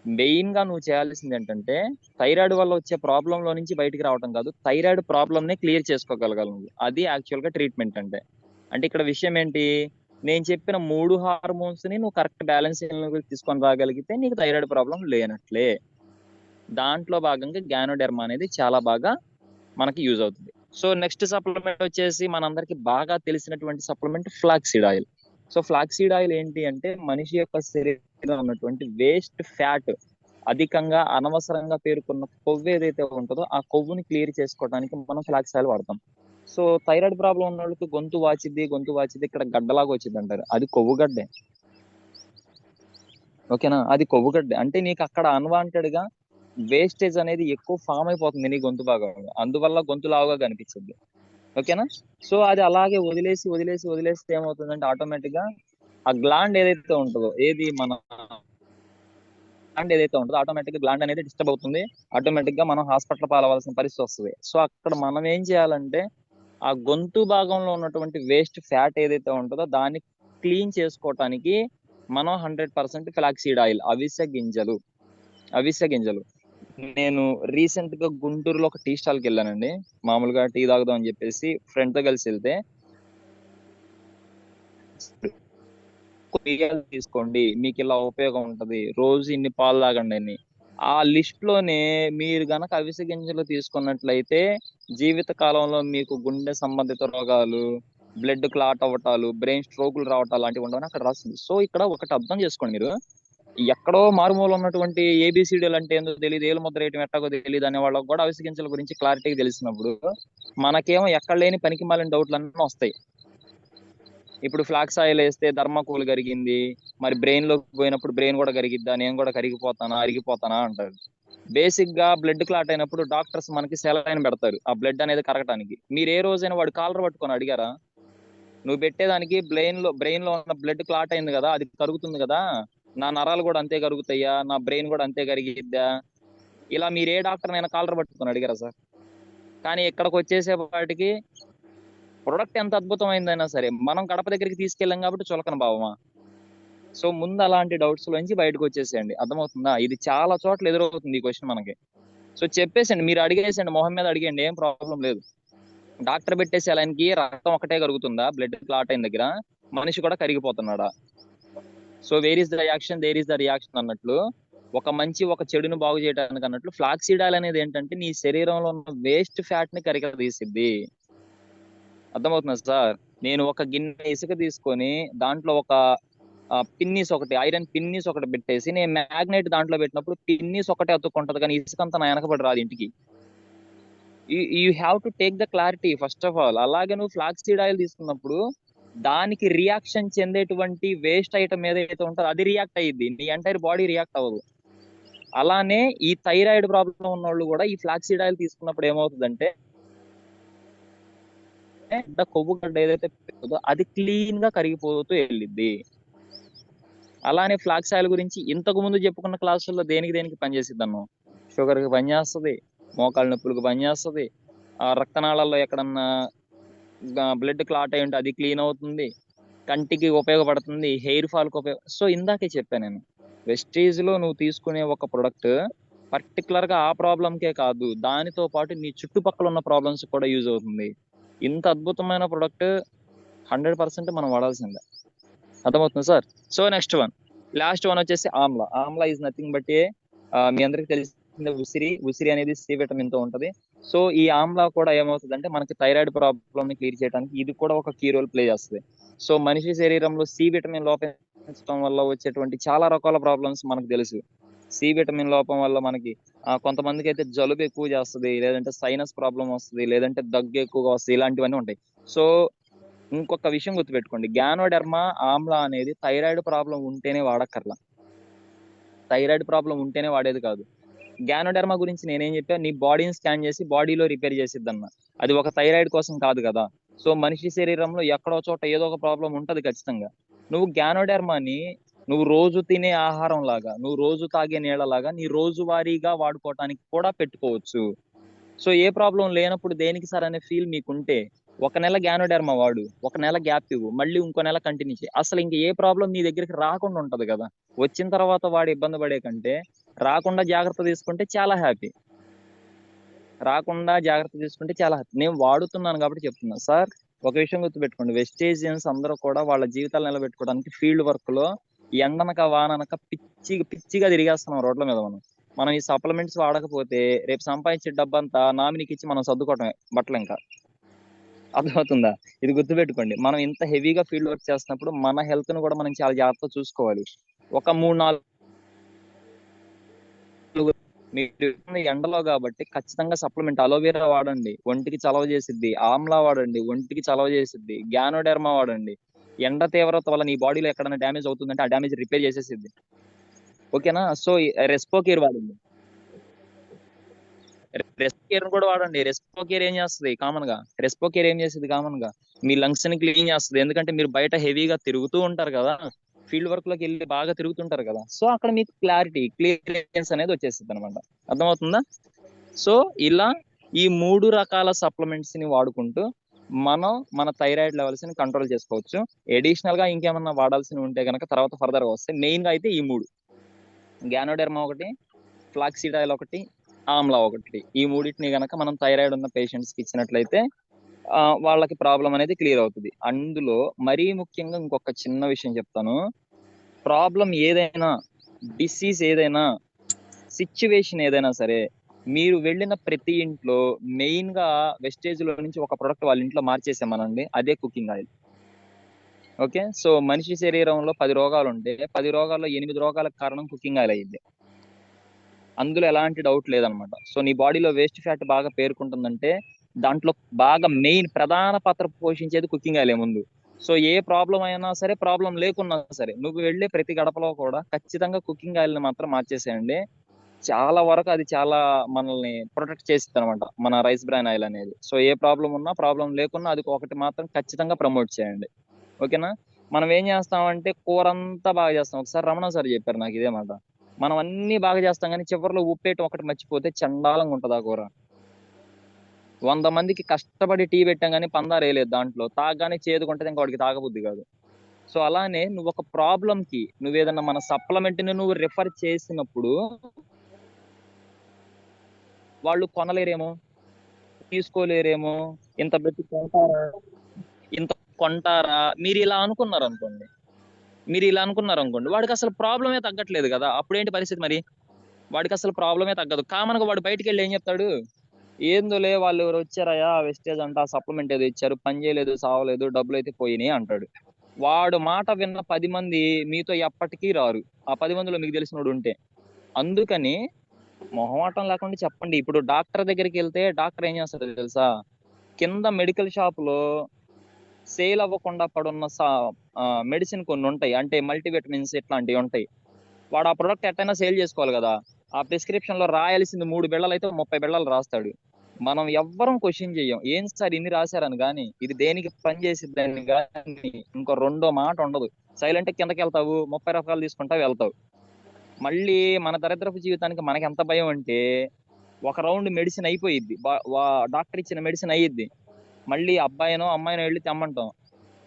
మెయిన్గా నువ్వు చేయాల్సింది ఏంటంటే థైరాయిడ్ వల్ల వచ్చే ప్రాబ్లం లో నుంచి బయటికి రావడం కాదు. థైరాయిడ్ ప్రాబ్లమ్ని క్లియర్ చేసుకోగలగాలి నువ్వు. అది యాక్చువల్గా ట్రీట్మెంట్ అంటే. అంటే ఇక్కడ విషయం ఏంటి? నేను చెప్పిన మూడు హార్మోన్స్ని నువ్వు కరెక్ట్ బ్యాలెన్స్ తీసుకొని రాగలిగితే నీకు థైరాయిడ్ ప్రాబ్లం లేనట్లే. దాంట్లో భాగంగా గ్యానోడెర్మా అనేది చాలా బాగా మనకి యూజ్ అవుతుంది. సో నెక్స్ట్ సప్లిమెంట్ వచ్చేసి మనందరికి బాగా తెలిసినటువంటి supplement flaxseed oil. So flaxseed oil ఏంటి అంటే మనిషి యొక్క శరీరంలో ఉన్నటువంటి వేస్ట్ ఫ్యాట్ అధికంగా అనవసరంగా పేరుకున్న కొవ్వు ఏదైతే ఉంటుందో ఆ కొవ్వుని క్లియర్ చేసుకోవడానికి మనం ఫ్లాక్స్ ఆయిల్ వాడతాం. సో థైరాయిడ్ ప్రాబ్లం ఉన్న వాళ్ళకి గొంతు వాచిద్ది గొంతు వాచిద్ది ఇక్కడ గడ్డలాగా వచ్చింది అంటారు. అది కొవ్వు గడ్డే. ఓకేనా? అది కొవ్వు గడ్డే. అంటే నీకు అక్కడ అన్వాంటెడ్గా వేస్టేజ్ అనేది ఎక్కువ ఫామ్ అయిపోతుంది నీ గొంతు భాగంలో. అందువల్ల గొంతు లావుగా కనిపించింది ఓకేనా? సో అది అలాగే వదిలేసి వదిలేసి వదిలేస్తే ఏమవుతుందంటే ఆటోమేటిక్గా ఆ గ్లాండ్ ఏదైతే ఉంటుందో ఏది మన గ్లాండ్ ఏదైతే ఉంటుందో ఆటోమేటిక్గా గ్లాండ్ అనేది డిస్టర్బ్ అవుతుంది. ఆటోమేటిక్గా మనం హాస్పిటల్ పాలవలసిన పరిస్థితి వస్తుంది. సో అక్కడ మనం ఏం చేయాలంటే ఆ గొంతు భాగంలో ఉన్నటువంటి వేస్ట్ ఫ్యాట్ ఏదైతే ఉంటుందో దాన్ని క్లీన్ చేసుకోవటానికి మనం హండ్రెడ్ పర్సెంట్ ఫ్లాక్సీడ్ ఆయిల్ అవిసె గింజలు. అవిసె గింజలు. నేను రీసెంట్గా గుంటూరులో ఒక టీ స్టాల్కి వెళ్ళానండి. మామూలుగా టీ తాగుదాం అని చెప్పేసి ఫ్రెండ్తో కలిసి వెళ్తే కొయ్యాలు తీసుకోండి మీకు ఇలా ఉపయోగం ఉంటది రోజు ఇన్ని పాలు తాగండి అని. ఆ లిస్ట్లోనే మీరు గనక అవిసె గింజలు తీసుకున్నట్లయితే జీవిత కాలంలో మీకు గుండె సంబంధిత రోగాలు బ్లడ్ క్లాట్ అవ్వటాలు బ్రెయిన్ స్ట్రోకులు రావటాలు లాంటివి ఉండవని అక్కడ రాస్తుంది సో ఇక్కడ ఒకటి అర్థం చేసుకోండి మీరు. ఎక్కడో మారుమూల ఉన్నటువంటి ఏబిసిడీలు అంటే ఏందో తెలియదు ఏలు ముద్ర వేయటం ఎట్టాగో తెలియదు అనే వాళ్ళకి కూడా అవిసె గింజల గురించి క్లారిటీగా తెలిసినప్పుడు మనకేమో ఎక్కడ లేని పనికి మాలిన డౌట్లు అన్నీ వస్తాయి. ఇప్పుడు ఫ్లాక్స్ ఆయిల్ వేస్తే ధర్మకూలు కరిగింది మరి బ్రెయిన్లోకి పోయినప్పుడు బ్రెయిన్ కూడా కరిగిద్దా నేను కూడా కరిగిపోతానా అరిగిపోతానా అంటారు. బేసిక్గా బ్లడ్ క్లాట్ అయినప్పుడు డాక్టర్స్ మనకి సెలైన్ పెడతారు ఆ బ్లడ్ అనేది కరగటానికి. మీరు ఏ రోజైనా వాడు కాలర్ పట్టుకొని అడిగారా? నువ్వు పెట్టేదానికి బ్రెయిన్లో బ్రెయిన్లో ఉన్న బ్లడ్ క్లాట్ అయింది కదా అది కరుగుతుంది కదా నా నరాలు కూడా అంతే కరుగుతాయా? నా బ్రెయిన్ కూడా అంతే కరిగిద్దా? ఇలా మీరు ఏ డాక్టర్ నైనా కాలర్ పట్టుకుని అడిగారా సార్? కానీ ఇక్కడికి వచ్చేసేపాటికి ప్రొడక్ట్ ఎంత అద్భుతమైందైనా సరే మనం గడప దగ్గరికి తీసుకెళ్ళాం కాబట్టి చులకన భావమా? సో ముందు అలాంటి డౌట్స్ నుంచి బయటకు వచ్చేసేయండి. అర్థమవుతుందా? ఇది చాలా చోట్ల ఎదురవుతుంది ఈ క్వశ్చన్ మనకి. సో చెప్పేసండి మీరు అడిగేసండి మొహం మీద అడిగండి ఏం ప్రాబ్లం లేదు. డాక్టర్ పెట్టేసి ఆయనకి రక్తం ఒకటే కరుగుతుందా? బ్లడ్ క్లాట్ అయిన దగ్గర? మనిషి కూడా కరిగిపోతున్నాడా? So where is the reaction there is the reaction అన్నట్లు ఒక మంచి ఒక చెడును బాగు చేయడానికి అన్నట్లు ఫ్లాక్సీడ్ ఆయిల్ అనేది ఏంటంటే నీ శరీరంలో ఉన్న వేస్ట్ ఫ్యాట్ని కరిగ తీసిద్ది. అర్థమవుతుందా సార్? నేను ఒక గిన్నె ఇసుక తీసుకొని దాంట్లో ఒక పిన్నీస్ ఒకటి ఐరన్ పిన్నీస్ ఒకటి పెట్టేసి నేను మ్యాగ్నెట్ దాంట్లో పెట్టినప్పుడు పిన్నీస్ ఒకటే అతుక్కుంటది కానీ ఇసుక అంతా నా వెనకబడి రాదు ఇంటికి. You have to take the clarity first of all అలాగే నువ్వు ఫ్లాక్సీడ్ ఆయిల్ తీసుకున్నప్పుడు దానికి రియాక్షన్ చెందేటువంటి వేస్ట్ ఐటమ్ ఏదైతే ఉంటుందో అది రియాక్ట్ అయ్యింది నీ ఎంటైర్ బాడీ రియాక్ట్ అవ్వదు. అలానే ఈ థైరాయిడ్ ప్రాబ్లం ఉన్న వాళ్ళు కూడా ఈ ఫ్లాక్సీడ్ ఆయిల్ తీసుకున్నప్పుడు ఏమవుతుందంటే కొవ్వు గడ్డ ఏదైతే అది క్లీన్గా కరిగిపోతూ వెళ్ళిద్ది. అలానే ఫ్లాక్స్ ఆయిల్ గురించి ఇంతకు ముందు చెప్పుకున్న క్లాసుల్లో దేనికి దేనికి పనిచేసిద్ది అన్నాం? షుగర్కి పనిచేస్తుంది మోకాళ్ళ నొప్పులకు పనిచేస్తుంది ఆ రక్తనాళాల్లో ఎక్కడన్నా బ్లడ్ క్లాట్ అయి ఉంటే అది క్లీన్ అవుతుంది. కంటికి ఉపయోగపడుతుంది. హెయిర్ ఫాల్కి ఉపయోగ సో ఇందాకే చెప్పాను నేను. వెస్టేజ్లో నువ్వు తీసుకునే ఒక ప్రొడక్ట్ పర్టికులర్గా ఆ ప్రాబ్లంకే కాదు. దానితో పాటు నీ చుట్టుపక్కల ఉన్న ప్రాబ్లమ్స్ కూడా యూజ్ అవుతుంది. ఇంత అద్భుతమైన ప్రొడక్ట్ హండ్రెడ్ పర్సెంట్ మనం వాడాల్సిందే. అర్థమవుతుంది sir? So next one last one వచ్చేసి amla. Amla is nothing but a మీ అందరికి తెలిసిందే ఉసిరి. ఉసిరి అనేది సి విటమిన్తో ఉంటది. సో ఈ ఆమ్లా కూడా ఏమవుతుంది అంటే మనకి థైరాయిడ్ ప్రాబ్లమ్ని క్లియర్ చేయడానికి ఇది కూడా ఒక కీ రోల్ ప్లే చేస్తుంది. సో మనిషి శరీరంలో సి విటమిన్ లోపించడం వల్ల వచ్చేటువంటి చాలా రకాల ప్రాబ్లమ్స్ మనకు తెలుసు. సి విటమిన్ లోపం వల్ల మనకి కొంతమందికి అయితే జలుబు ఎక్కువ చేస్తుంది లేదంటే సైనస్ ప్రాబ్లం వస్తుంది లేదంటే దగ్గు ఎక్కువగా వస్తుంది ఇలాంటివన్నీ ఉంటాయి. సో ఇంకొక విషయం గుర్తుపెట్టుకోండి. గ్యానోడెర్మా ఆమ్లా అనేది థైరాయిడ్ ప్రాబ్లం ఉంటేనే వాడక్కర్లా. థైరాయిడ్ ప్రాబ్లం ఉంటేనే వాడేది కాదు. గ్యానోడెర్మా గురించి నేనేం చెప్పా? నీ బాడీని స్కాన్ చేసి బాడీలో రిపేర్ చేసిద్దన్న. అది ఒక థైరాయిడ్ కోసం కాదు కదా. సో మనిషి శరీరంలో ఎక్కడో చోట ఏదో ఒక ప్రాబ్లం ఉంటుంది ఖచ్చితంగా. నువ్వు గ్యానోడెర్మాని నువ్వు రోజు తినే ఆహారం లాగా నువ్వు రోజు తాగే నీళ్ళలాగా నీ రోజువారీగా వాడుకోవటానికి కూడా పెట్టుకోవచ్చు. సో ఏ ప్రాబ్లం లేనప్పుడు దేనికి సార్ అనే ఫీల్ మీకుంటే ఒక నెల గ్యానోడెర్మా వాడు ఒక నెల గ్యాప్ ఇవ్వు మళ్ళీ ఇంకో నెల కంటిన్యూ చేయి. అసలు ఇంక ఏ ప్రాబ్లం నీ దగ్గరికి రాకుండా ఉంటది కదా. వచ్చిన తర్వాత వాడు ఇబ్బంది పడే కంటే రాకుండా జాగ్రత్త తీసుకుంటే చాలా హ్యాపీ రాకుండా జాగ్రత్త తీసుకుంటే చాలా హ్యాపీ నేను వాడుతున్నాను కాబట్టి చెప్తున్నా. సార్ ఒక విషయం గుర్తుపెట్టుకోండి. వెస్టేజియన్స్ అందరూ కూడా వాళ్ళ జీవితాలు నిలబెట్టుకోవడానికి ఫీల్డ్ వర్క్లో ఎండనక వాననక పిచ్చి పిచ్చిగా తిరిగేస్తున్నాం రోడ్ల మీద మనం. మనం ఈ సప్లిమెంట్స్ వాడకపోతే రేపు సంపాదించే డబ్బంతా నామినీకి ఇచ్చి మనం సర్దుకోవటమే బట్టలు ఇంకా. అర్థమవుతుందా? ఇది గుర్తుపెట్టుకోండి. మనం ఇంత హెవీగా ఫీల్డ్ వర్క్ చేస్తున్నప్పుడు మన హెల్త్ను కూడా మనం చాలా జాగ్రత్తగా చూసుకోవాలి. ఒక మూడు నాలుగు మీరు ఎండలో కాబట్టి ఖచ్చితంగా సప్లిమెంట్ అలోవెరా వాడండి. ఒంటికి చలవ చేసిద్ది ఆమ్లా వాడండి ఒంటికి చలవ చేసిద్ది గ్యానోడెర్మా వాడండి. ఎండ తీవ్రత వల్ల నీ బాడీలో ఎక్కడైనా డ్యామేజ్ అవుతుందంటే ఆ డ్యామేజ్ రిపేర్ చేసేసిద్ది. ఓకేనా సో రెస్పోకేర్ వాడండి. రెస్పోకేర్ కూడా వాడండి. రెస్పోకేర్ ఏం చేస్తుంది? కామన్గా. రెస్పోకేర్ ఏం చేస్తుంది కామన్గా. మీ లంగ్స్ని క్లీన్ చేస్తుంది. ఎందుకంటే మీరు బయట హెవీగా తిరుగుతూ ఉంటారు కదా? ఫీల్డ్ వర్క్లోకి వెళ్ళి బాగా తిరుగుతుంటారు కదా. సో అక్కడ మీకు క్లారిటీ క్లియరెన్స్ అనేది వచ్చేస్తుంది అనమాట అర్థమవుతుందా? సో ఇలా ఈ మూడు రకాల సప్లిమెంట్స్ని వాడుకుంటూ మనం మన థైరాయిడ్ లెవెల్స్ని కంట్రోల్ చేసుకోవచ్చు. అడిషనల్గా ఇంకేమన్నా వాడాల్సిన ఉంటే కనుక తర్వాత ఫర్దర్గా వస్తాయి మెయిన్గా అయితే ఈ మూడు. గ్యానోడెర్మా ఒకటి ఫ్లాక్సిడాయిల్ ఒకటి ఆమ్లా ఒకటి. ఈ మూడింటిని గనక మనం థైరాయిడ్ ఉన్న పేషెంట్స్కి ఇచ్చినట్లయితే వాళ్ళకి ప్రాబ్లం అనేది క్లియర్ అవుతుంది. అందులో మరీ ముఖ్యంగా ఇంకొక చిన్న విషయం చెప్తాను. ప్రాబ్లం ఏదైనా డిసీజ్ ఏదైనా సిచ్యువేషన్ ఏదైనా సరే మీరు వెళ్ళిన ప్రతి ఇంట్లో మెయిన్గా వెస్టేజ్లో నుంచి ఒక ప్రొడక్ట్ వాళ్ళ ఇంట్లో మార్చేసామనండి అదే కుకింగ్ ఆయిల్. ఓకే? సో మనిషి శరీరంలో పది రోగాలు ఉంటే పది రోగాల్లో ఎనిమిది రోగాలకు కారణం కుకింగ్ ఆయిల్ అయ్యింది. అందులో ఎలాంటి డౌట్ లేదనమాట. సో నీ బాడీలో వేస్ట్ ఫ్యాట్ బాగా పేర్కొంటుందంటే దాంట్లో బాగా మెయిన్ ప్రధాన పాత్ర పోషించేది కుకింగ్ ఆయిలే ముందు. సో ఏ ప్రాబ్లం అయినా సరే ప్రాబ్లం లేకున్నా సరే నువ్వు వెళ్ళే ప్రతి గడపలో కూడా ఖచ్చితంగా కుకింగ్ ఆయిల్ని మాత్రం మార్చేసేయండి. చాలా వరకు అది చాలా మనల్ని ప్రొటెక్ట్ చేస్తుంది అనమాట మన రైస్ బ్రాన్ ఆయిల్ అనేది. సో ఏ ప్రాబ్లం ఉన్నా ప్రాబ్లం లేకున్నా అది ఒకటి మాత్రం ఖచ్చితంగా ప్రమోట్ చేయండి. ఓకేనా? మనం ఏం చేస్తామంటే కూర అంతా బాగా చేస్తాం. ఒకసారి రమణ సార్ చెప్పారు నాకు ఇదే మాట. మనం అన్ని బాగా చేస్తాం కానీ చివరిలో ఉప్పేయటం ఒకటి మర్చిపోతే చండాలంగా ఉంటుంది ఆ కూర. వంద మందికి కష్టపడి టీ పెట్టాం కానీ పందారు వేయలేదు దాంట్లో. తాగగానే చేదుకుంటే ఇంకా వాడికి కాదు. సో అలానే నువ్వు ఒక ప్రాబ్లం కి నువ్వు ఏదన్నా మన సప్లిమెంట్ని నువ్వు రిఫర్ చేసినప్పుడు వాళ్ళు కొనలేరేమో? తీసుకోలేరేమో? ఇంత పెట్టి కొంటారా? ఇంత కొంటారా? మీరు ఇలా అనుకున్నారు అనుకోండి మీరు ఇలా అనుకున్నారు అనుకోండి వాడికి అసలు ప్రాబ్లమే తగ్గట్లేదు కదా. అప్పుడేంటి పరిస్థితి మరి? వాడికి అసలు ప్రాబ్లమే తగ్గదు. కామన్గా వాడు బయటికి వెళ్ళి ఏం చెప్తాడు? ఏందోలే వాళ్ళు ఎవరు వచ్చారయ్యా వెస్టేజ్ అంట సప్లిమెంట్ ఏదో ఇచ్చారు పని చేయలేదు సావలేదు డబ్బులు అయితే పోయినాయి అంటాడు. వాడు మాట విన్న పది మంది మీతో ఎప్పటికీ రారు. ఆ పది మందిలో మీకు తెలిసినోడు ఉంటే. అందుకని మొహమాటం లేకుండా చెప్పండి. ఇప్పుడు డాక్టర్ దగ్గరికి వెళ్తే డాక్టర్ ఏం చేస్తారు తెలుసా? కింద మెడికల్ షాప్లో సేల్ అవ్వకుండా పడున్న మెడిసిన్ కొన్ని ఉంటాయి. అంటే మల్టీవిటమిన్స్ ఇట్లాంటివి ఉంటాయి. వాడు ఆ ప్రొడక్ట్ ఎట్టయినా సేల్ చేసుకోవాలి కదా. ఆ ప్రిస్క్రిప్షన్లో రాయాల్సింది మూడు బిళ్ళలు అయితే ముప్పై బిళ్ళలు రాస్తాడు. మనం ఎవ్వరం క్వశ్చన్ చెయ్యం. ఏం సార్ ఇన్ని రాశారని కానీ ఇది దేనికి పని చేసిద్దని కానీ ఇంకో రెండో మాట ఉండదు. సైలెంట్ కిందకి వెళ్తావు ముప్పై రకాలు తీసుకుంటావు వెళ్తావు. మళ్ళీ మన దరిద్రపు జీవితానికి మనకి ఎంత భయం అంటే ఒక రౌండ్ మెడిసిన్ అయిపోయిద్ది. డాక్టర్ ఇచ్చిన మెడిసిన్ అయ్యిద్ది మళ్ళీ అబ్బాయినో అమ్మాయినో వెళ్ళి తెమ్మంటాం.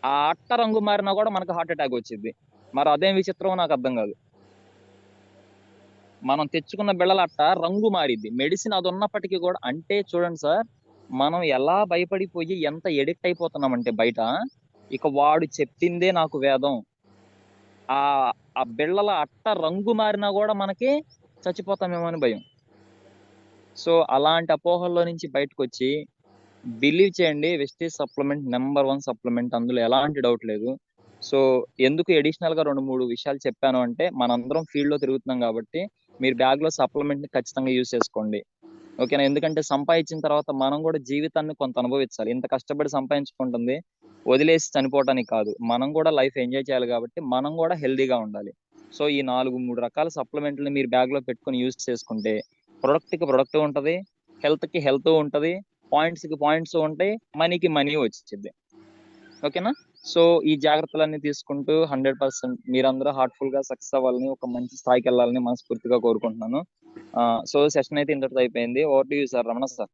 ఆ అట్ట రంగు మారినా కూడా మనకు హార్ట్ అటాక్ వచ్చింది మరి అదేం విచిత్రం నాకు అర్థం కాదు. మనం తెచ్చుకున్న బిళ్ళల అట్ట రంగు మారిద్ది. మెడిసిన్ అది ఉన్నప్పటికీ కూడా అంటే చూడండి సార్ మనం ఎలా భయపడిపోయి ఎంత ఎడిక్ట్ అయిపోతున్నామంటే బయట ఇక వాడు చెప్పిందే నాకు వేదం. ఆ ఆ బిళ్ళల అట్ట రంగు మారినా కూడా మనకి చచ్చిపోతామేమో అని భయం. సో అలాంటి అపోహల్లో నుంచి బయటకు వచ్చి బిలీవ్ చేయండి. Vestige supplement number one supplement అందులో ఎలాంటి డౌట్ లేదు. సో ఎందుకు ఎడిషనల్గా రెండు మూడు విషయాలు చెప్పాను అంటే మనందరం ఫీల్డ్లో తిరుగుతున్నాం కాబట్టి మీరు బ్యాగ్లో సప్లిమెంట్ని ఖచ్చితంగా యూజ్ చేసుకోండి. ఓకేనా? ఎందుకంటే సంపాదించిన తర్వాత మనం కూడా జీవితాన్ని కొంత అనుభవించాలి. ఇంత కష్టపడి సంపాదించుకుంటుంది వదిలేసి చనిపోవటానికి కాదు. మనం కూడా లైఫ్ ఎంజాయ్ చేయాలి కాబట్టి మనం కూడా హెల్దీగా ఉండాలి. సో ఈ నాలుగు మూడు రకాల సప్లిమెంట్ని మీరు బ్యాగ్లో పెట్టుకొని యూజ్ చేసుకుంటే ప్రొడక్ట్కి ప్రొడక్ట్ ఉంటుంది హెల్త్కి హెల్త్ ఉంటుంది పాయింట్స్కి పాయింట్స్ ఉంటాయి మనీకి మనీ వచ్చింది. ఓకేనా? సో ఈ జాగ్రత్తలన్నీ తీసుకుంటూ హండ్రెడ్ పర్సెంట్ మీరందరూ హార్ట్ఫుల్గా సక్సెస్ అవ్వాలని ఒక మంచి స్థాయికి వెళ్ళాలని మనస్ఫూర్తిగా కోరుకుంటున్నాను. సో సెషన్ అయితే ఇంతటితో అయిపోయింది. Over to you sir Ramana sir.